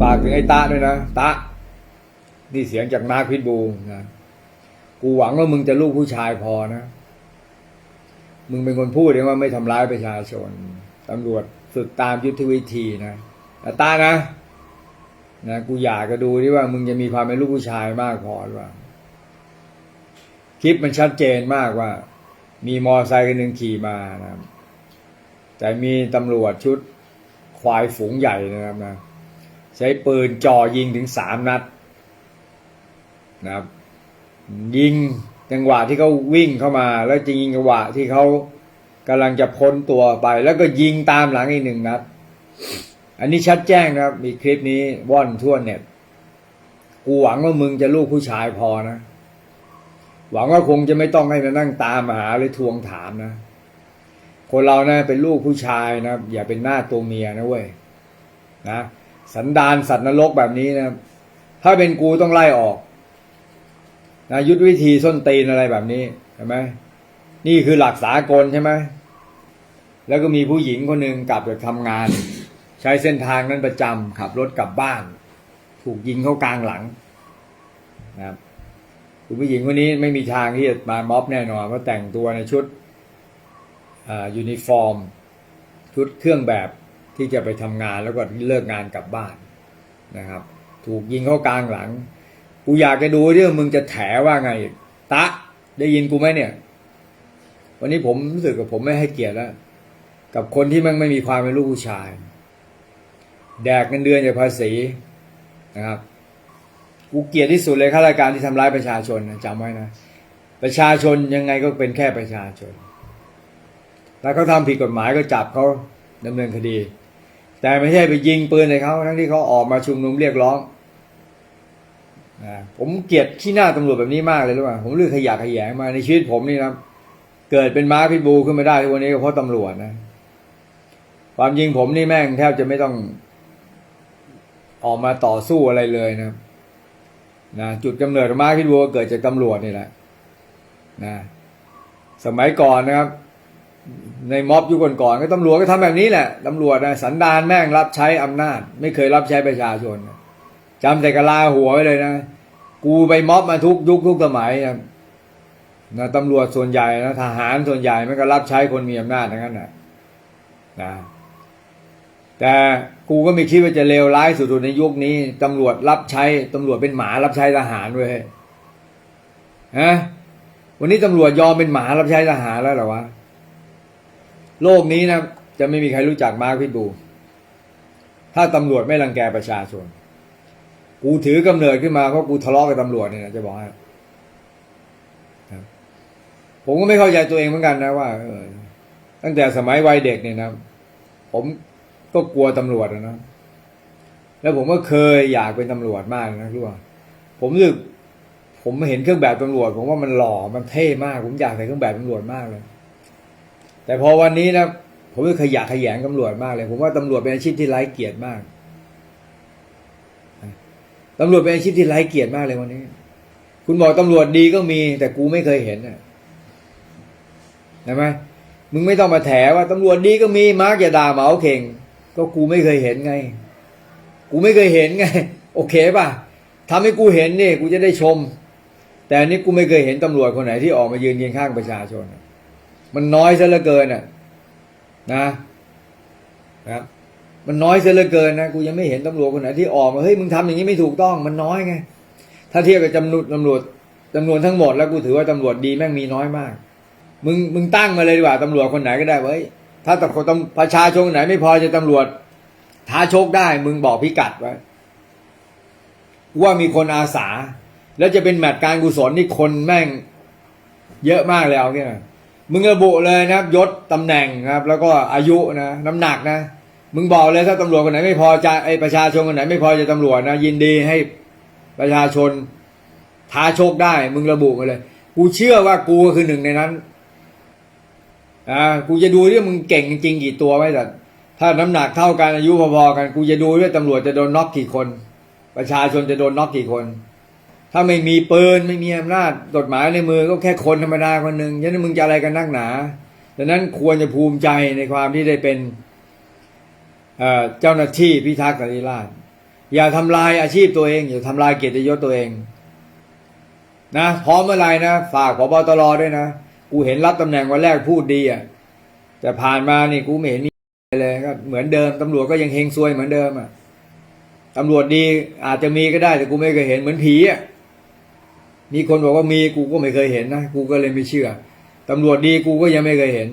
ฝากถึงไอ้ตะด้วยนะตะนี่เสียงจากนาคพิษบูนะกูหวังว่ามึงจะลูกผู้ชายพอนะ มึงเป็นคนพูดเองว่าไม่ทำร้ายประชาชนตำรวจฝึกตามยุทธวิธีนะแต่ตานะนะกูอยากจะดูที่ว่า มึงจะมีความเป็นลูกผู้ชายมากพอหรือเปล่าคลิปมันชัดเจนมากว่า มีมอไซค์กันหนึ่งขี่มานะแต่มีตำรวจชุดควายฝูงใหญ่นะครับนะ ใช้ปืนจ่อยิงถึงสามนัดนะครับ ยิงจังหวะที่เขาวิ่งเข้ามา แล้วจะยิงจังหวะที่เขากำลังจะพ้นตัวไป แล้วก็ยิงตามหลังอีกหนึ่งนัด อันนี้ชัดแจ้งนะครับ มีคลิปนี้ว่อนทั่วเน็ตกูหวังว่ามึงจะลูกผู้ชายพอนะ หวังว่าคงจะไม่ต้องให้มานั่งตามมาหาหรือทวงถามนะ คนเรานะเป็นลูกผู้ชายนะ อย่าเป็นหน้าตัวเมียนะเว้ยนะ สันดานสัตว์นรกแบบนี้นะถ้าเป็นกูต้องไล่ออกนะยุทธวิธีส้นตีนอะไรแบบนี้เห็นไหมนี่คือหลักสากลใช่ไหมแล้วก็มีผู้หญิงคนหนึ่งกลับจากทำงาน ใช้เส้นทางนั้นประจำขับรถกลับบ้าน ถูกยิงเข้ากลางหลังนะครับคุณผู้หญิงคนนี้ไม่มีทางที่จะมาม็อบแน่นอนเพราะแต่งตัวในชุดอ่ายูนิฟอร์ม ชุดเครื่องแบบ ที่จะไปทำงานแล้วก็เลิกงานกลับบ้านนะครับ ถูกยิงเข้ากลางหลัง กูอยากจะดูเรื่องมึงจะแถว่าไง ตะ ได้ยินกูไหมเนี่ย วันนี้ผมรู้สึกกับผมไม่ให้เกียรติแล้ว กับคนที่มันไม่มีความเป็นลูกผู้ชาย แดกเงินเดือนจากภาษีนะครับ กูเกลียดที่สุดเลยข้าราชการที่ทำร้ายประชาชนนะจำไว้นะ ประชาชนยังไงก็เป็นแค่ประชาชนถ้าเขาทำผิดกฎหมายก็จับเขาดำเนินคดี แต่ไม่ใช่ไปยิงปืนใส่เขาทั้งที่เขาออกมาชุมนุมเรียกร้องผมเกลียดขี้หน้าตำรวจแบบนี้มากเลยรู้ป่ะผมเลือกขยะขยงมาในชีวิตผมนี่นะเกิดเป็นม้าพิบูขึ้นมาได้ทุกวันนี้ก็เพราะตำรวจนะ ความจริงผมนี่แม่งแทบจะไม่ต้อง ออกมาต่อสู้อะไรเลยนะนะจุดกำเนิดม้าพิบูก็เกิดจากตำรวจนี่แหละนะสมัยก่อนนะครับ ในม็อบยุคก่อนๆก็ตำรวจก็ทำแบบนี้แหละตำรวจนะสันดานแม่งรับใช้อำนาจ ไม่เคยรับใช้ประชาชนจำแต่กะลาหัวไว้เลยนะ กูไปม็อบมาทุกยุคทุกสมัยนะนะตำรวจส่วนใหญ่นะทหารส่วนใหญ่มันก็รับใช้คนมีอำนาจทั้งนั้นนะนะแต่กูก็ไม่คิดว่าจะเลวร้ายสุดๆในยุคนี้ตำรวจรับใช้ตำรวจเป็นหมารับใช้ทหารด้วยฮะวันนี้ตำรวจยอมเป็นหมารับใช้ทหารแล้วหรอวะ โลกนี้นะจะไม่มีใครรู้จักมาร์คพิทบู ถ้าตำรวจไม่รังแกประชาชน กูถือกำเนิดขึ้นมาเพราะกูทะเลาะกับตำรวจเนี่ยนะจะบอกให้ผมก็ไม่เข้าใจตัวเองเหมือนกันนะว่าตั้งแต่สมัยวัยเด็กเนี่ยนะ ผมก็กลัวตำรวจนะ แล้วผมก็เคยอยากเป็นตำรวจมากนะรู้ป่ะผมรู้ผมเห็นเครื่องแบบตำรวจ ผมว่ามันหล่อมันเท่มาก ผมอยากใส่เครื่องแบบตำรวจมากเลย แต่พอวันนี้นะผมก็ขยะแขยงตำรวจมากเลย ผมว่าตำรวจเป็นอาชีพที่ไร้เกียรติมากตำรวจเป็นอาชีพที่ไร้เกียรติมากเลยวันนี้ คุณบอกตำรวจดีก็มี แต่กูไม่เคยเห็นนะใช่ไหมมึงไม่ต้องมาแถว่าตำรวจดีก็มีมาร์กอย่าด่าเหมาเข่ง ก็กูไม่เคยเห็นไง กูไม่เคยเห็นไง โอเคป่ะทำให้กูเห็นนี่กูจะได้ชม แต่อันนี้กูไม่เคยเห็นตำรวจคนไหนที่ออกมายืนเคียงข้างประชาชน มันน้อยซะเหลือเกินอะ นะนะครับมันน้อยซะเหลือเกินนะกูยังไม่เห็นตำรวจคนไหนที่ออกมาเฮ้ยมึงทำอย่างนี้ไม่ถูกต้อง มันน้อยไงถ้าเทียบกับจำนวนตำรวจจำนวนทั้งหมดแล้วกูถือว่าตำรวจดีแม่งมีน้อยมาก มึงมึงตั้งมาเลยดีกว่าตำรวจคนไหนก็ได้เว้ยถ้าตำรวจประชาชนไหนไม่พอจะตำรวจท้าโชกได้ มึงบอกพิกัดไว้ว่ามีคนอาสา แล้วจะเป็นแมตช์การกุศลนี่คนแม่ง เยอะมากเลยเอาเนี่ย มึงระบุเลยนะครับยศตำแหน่งนะครับ แล้วก็อายุนะน้ำหนักนะ มึงบอกเลยถ้าตำรวจคนไหนไม่พอใจไอ้ประชาชนคนไหนไม่พอใจตำรวจนะยินดีให้ประชาชนท้าชกได้ มึงระบุมาเลย กูเชื่อว่ากูก็คือหนึ่งในนั้นอ่ากูจะดูด้ว่ามึงเก่งจริงกี่ตัวไว้แต่ถ้าน้ำหนักเท่ากันอายุพอๆกัน กูจะดูว่าตำรวจจะโดนน็อกกี่คน ประชาชนจะโดนน็อกกี่คน ถ้าไม่มีปืนไม่มีอำนาจกฎหมายในมือก็แค่คนธรรมดาคนหนึ่งฉะนั้นมึงจะอะไรกันนักหนาดังนั้นควรจะภูมิใจในความที่ได้เป็นเจ้าหน้าที่พิทักษ์สันติราษฎร์อย่าทำลายอาชีพตัวเอง อย่าทำลายเกียรติยศตัวเองนะพร้อมเมื่อไหรนะ ฝากพบตรด้วยนะ กูเห็นรับตำแหน่งวันแรกพูดดีอะแต่ผ่านมานี่กูไม่เห็นมีอะไรเลยก็เหมือนเดิมตำรวจก็ยังเฮงซวยเหมือนเดิมอะตำรวจดีอาจจะมีก็ได้แต่กูไม่เคยเห็นเหมือนผีอะ มีคนบอกว่ามีกูก็ไม่เคยเห็นนะ กูก็เลยไม่เชื่อตำรวจดีกูก็ยังไม่เคยเห็น